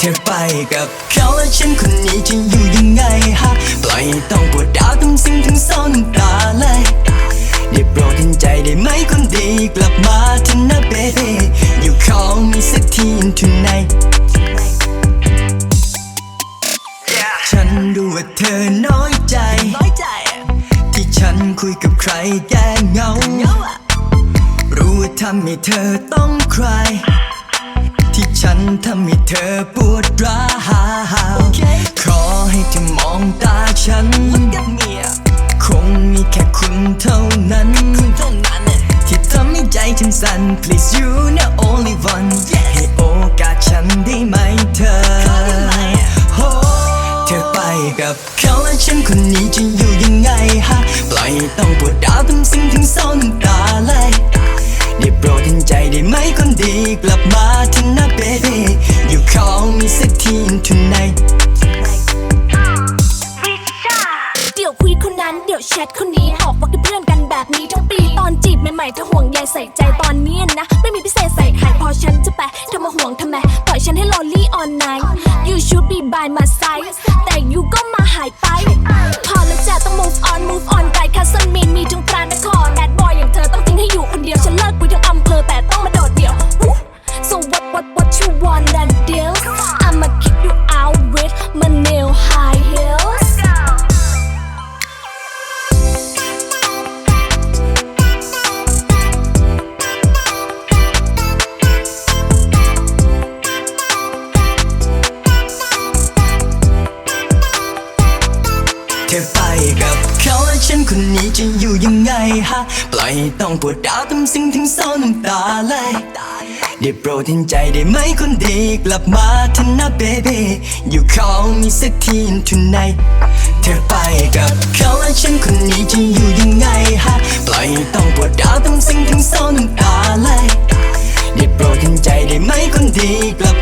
ธอไปกับเขาและฉันคนนี้จะอยู่ยังไงฮะ ปล่อยให้ต้องปวดดาวต้องซึ้งถึงเศร้าน้ำตาไหลได้โปรดเห็นใจได้ไหมคนดีกลับมาเถอะนะเบบีอยู่ขอมีสักที tonight ฉันรู้ว่าเธอน้อยใจ ที่ฉันคุยกับใครแก้เงาเหงารู้ว่าทำให้เธอต้องใคร ฉันทำให้เธอปวดร้าวขอให้เธอมองตาฉันกับเมียคงมีแค่คุณเท่านั้นคุณเท่านั้นน่ะที่ทำให้ใจฉันสั่น please you the only one ให้โอกาสฉันได้ไหมเธอได้ไหมอะโอ้เธอไปกับเขาและฉันคนนี้จะ ใจได้ไหมคนดี กลับมาเถอะนะเบบีอยู่ขอมีสักที tonight เดี๋ยวคุยคนนั้นเดี๋ยวแชทคนนี้ออกว่าเป็นเพื่อนกันแบบนี้ทั้งปีตอนจีบใหม่ๆเธอห่วงใยใส่ใจตอนเนี้ยนะ ไม่มีพิเศษใส่ไข่พอฉันจะไปเธอมาห่วงทำไมปล่อยฉันให้ lonely all night you should be by my side แต่ you ก็มาหายไป พอแล้วจะต้อง move on move on กัน กับเขาและฉันคนนี้จะอยู่ยังไงฮะ ปล่อยให้ต้องปวดดาวต้องซึ้งถึงเศร้าน้ำตาไหลได้โปรดเห็นใจได้ไหมคนดีกลับมาเถอะนะเบบี้อยู่ขอมีสักที tonight เธอไปกับเขาและฉันคนนี้จะอยู่ยังไงฮะ ปล่อยให้ต้องปวดดาวต้องซึ้งถึงเศร้าน้ำตาไหลได้โปรดเห็นใจได้ไหมคนดีกลับ